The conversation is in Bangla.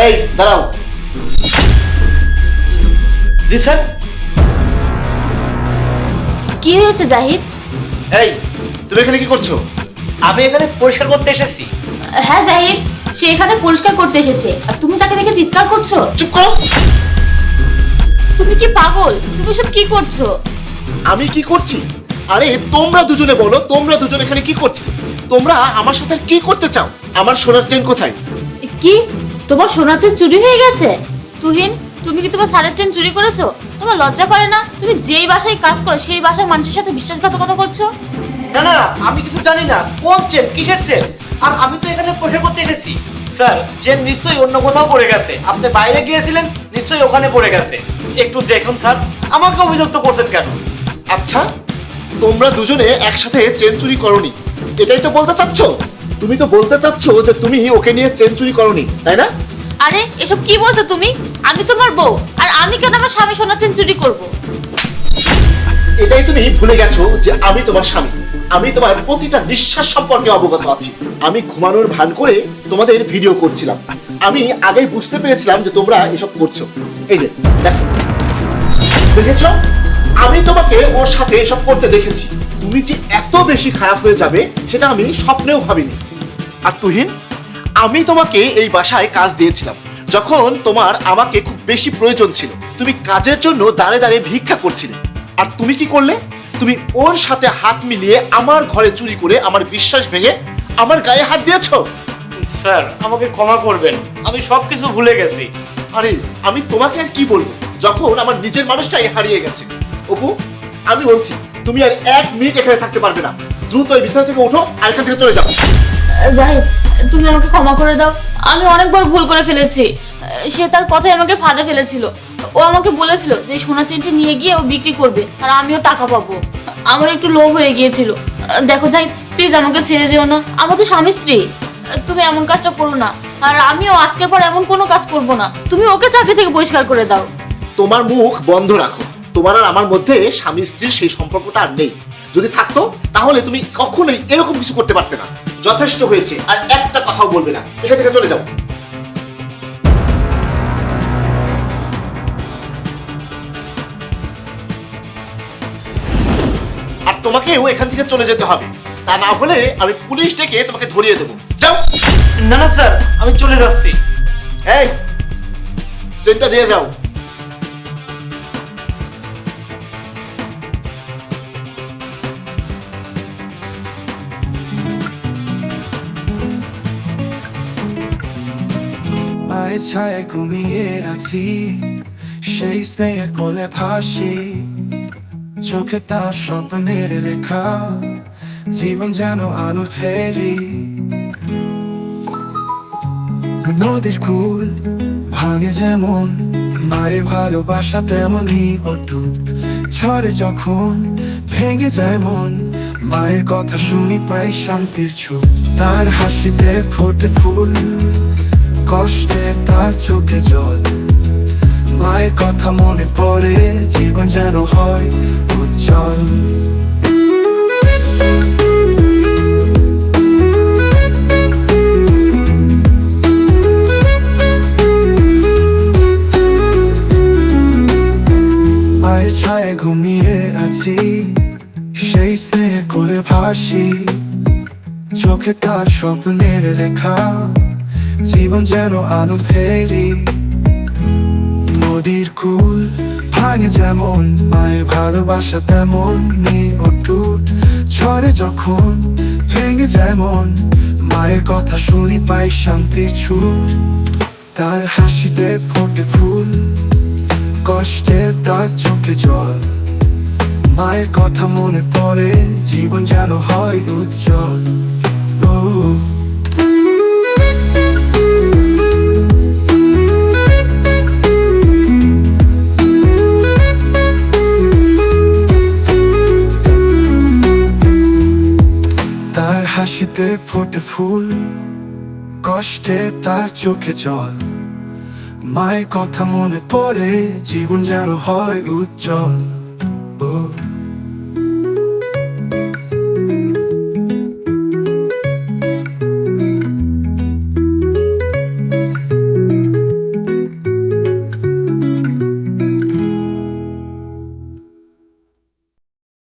এই দাঁড়াও। জি স্যার? কি হয়েছে জাহিদ? এই তুমি এখানে কি করছ? আমি এখানে পরিষ্কার করতে এসেছি। হ্যাঁ জাহিদ সে এখানে পরিষ্কার করতে এসেছে। আর তুমি তাকে দেখে চিৎকার করছ? চুপ করো। তুমি কি পাগল? তুমি সব কি করছ? আমি কি করছি? আরে তোমরা দুজনে বলো তোমরা দুজন এখানে কি করছ? তোমরা আমার সাথে কি করতে চাও? আমার সোনার চেন কোথায়? কি? তোমার সোনার চেন চুরি হয়ে গেছে। তুহিন তুমি কি তোমার সারের চেন চুরি করেছ? তোমার লজ্জা করে না? তুমি যেই বাসায় কাজ করো সেই বাসার মানুষের সাথে বিশ্বাসঘাতকতা করছ? না না আমি কিছু জানি না। কোন চেন? কিসের চেন? আর আমি তো এখানে পরিষ্কার করতে এসেছি। স্যার চেন নিশ্চয়ই অন্য কোথাও পড়ে গেছে। আপনি বাইরে গিয়েছিলেন নিশ্চয়ই ওখানে পড়ে গেছে। একটু দেখুন স্যার আমাকে অভিযুক্ত করছেন কেন? আচ্ছা তোমরা দুজনে একসাথে চেন চুরি করনি। এটাই তো বলতে চাচ্ছ? তুমি তো বলতে চাচ্ছ যে তুমি ওকে নিয়ে চেন চুরি করনি তাই না? আরে এসব কি বলছো তুমি? আমি তোমার বউ আর আমি কেন আমার স্বামী সোনার চেন চুরি করব? এটাই তুমি ভুলে গেছো যে আমি তোমার স্বামী। আমি তোমার প্রতিটা নিঃশ্বাস সম্পর্কে অবগত আছি। আমি ঘুমানোর ভান করে তোমাদের ভিডিও করছিলাম। আমি আগেই বুঝতে পেরেছিলাম যে তোমরা এসব করছ। এই যে দেখো। দেখেছ? আমি তোমাকে ওর সাথে এসব করতে দেখেছি। তুমি যে এত বেশি খারাপ হয়ে যাবে সেটা আমি স্বপ্নেও ভাবিনি। আর তুহিন আমি তোমাকে এই বাসায় কাজ দিয়েছিলাম যখন তোমার আমাকে খুব বেশি প্রয়োজন ছিল। তুমি কাজের জন্য দাঁড়ে দাঁড়িয়ে ভিক্ষা করছিলে। আর তুমি কি করলে? তুমি ওর সাথে হাত মিলিয়ে আমার ঘরে চুরি করে আমার বিশ্বাস ভেঙে আমার গায়ে হাত দিয়েছ? স্যার আমাকে ক্ষমা করবেন। আমি সবকিছু ভুলে গেছি। আরে আমি তোমাকে আর কি বলব? যখন আমার নিজের মানুষটাই হারিয়ে গেছে। অপু আমি বলছি তুমি আর এক মিনিট এখানে থাকতে পারবে না। দ্রুত এই বিছানা থেকে ওঠো আর এখান থেকে চলে যাও। জাহিদ তুমি আমাকে ক্ষমা করে দাও। আমি অনেকবার ভুল করে ফেলেছি। সে তার কথাই আমাকে ফাঁদে ফেলেছিল। ও আমাকে বলেছিল যে সোনা চেনটি নিয়ে গিয়ে ও বিক্রি করবে আর আমিও টাকা পাবো। আমার একটু লোভ হয়ে গিয়েছিল। দেখো যাই প্লিজ আমাকে ছেড়ে যেও না। আমার তো স্বামী স্ত্রী। তুমি এমন কাজটা করো না। আর আমিও আজকের পর এমন কোনো কাজ করব না। তুমি ওকে চাকরি থেকে পরিষ্কার করে দাও। তোমার মুখ বন্ধ রাখো। তোমার আর আমার মধ্যে স্বামী স্ত্রীর সেই সম্পর্কটা আর নেই। যদি থাকতো, তাহলে তুমি কখনোই এরকম কিছু করতে পারতে না। যথেষ্ট হয়েছে আর একটা কথাও বলবে না। এখান থেকে চলে যাও। আর তোমাকেও এখান থেকে চলে যেতে হবে। তা না হলে আমি পুলিশ ডেকে তোমাকে ধরিয়ে দেবো। যাও। না না স্যার আমি চলে যাচ্ছি। এই চেনটা দিয়ে যাও। মায়ের ছায়া ঘুমিয়ে আছি। সেই স্নেহের কোলে ভাসি। চোখে তার স্বপ্নের রেখা। জীবন যেন আলো ফেরি। নদীর কুল ভাঙে যেমন, মায়ের ভালোবাসা তেমনই অটুট। ঝড়ে যখন ভেঙে যায় মন, মায়ের কথা শুনি পাই শান্তির ছুট। তার হাসিতে ফোটে ফুল। কষ্টে তার চোখে জল। মায়ের কথা মনে পড়ে, জীবন যেন হয় উজ্জ্বল। ঘুমিয়ে আছি, সেই স্নেহ করে ভাসি। চোখে তার স্বপ্নের রেখা। জীবন যেন আলো ফেরি নদীর কুল ভাঙে যেমন, মায়ের ভালোবাসা তেমন নেই অটুট ঝড়ে যখন ভেঙে যায় মন মায়ের কথা শুনি পাই শান্তির ছুট তার হাসিতে ফোটে ফুল, কষ্টে তার চোখে জল। মায়ের কথা মনে পড়ে, জীবন যেন হয় উজ্জ্বল। হাসিতে ফোটে ফুল, কষ্টে তার চোখে জল। মায়ের কথা মনে পড়ে, জীবন যেন হয় উজ্জ্বল।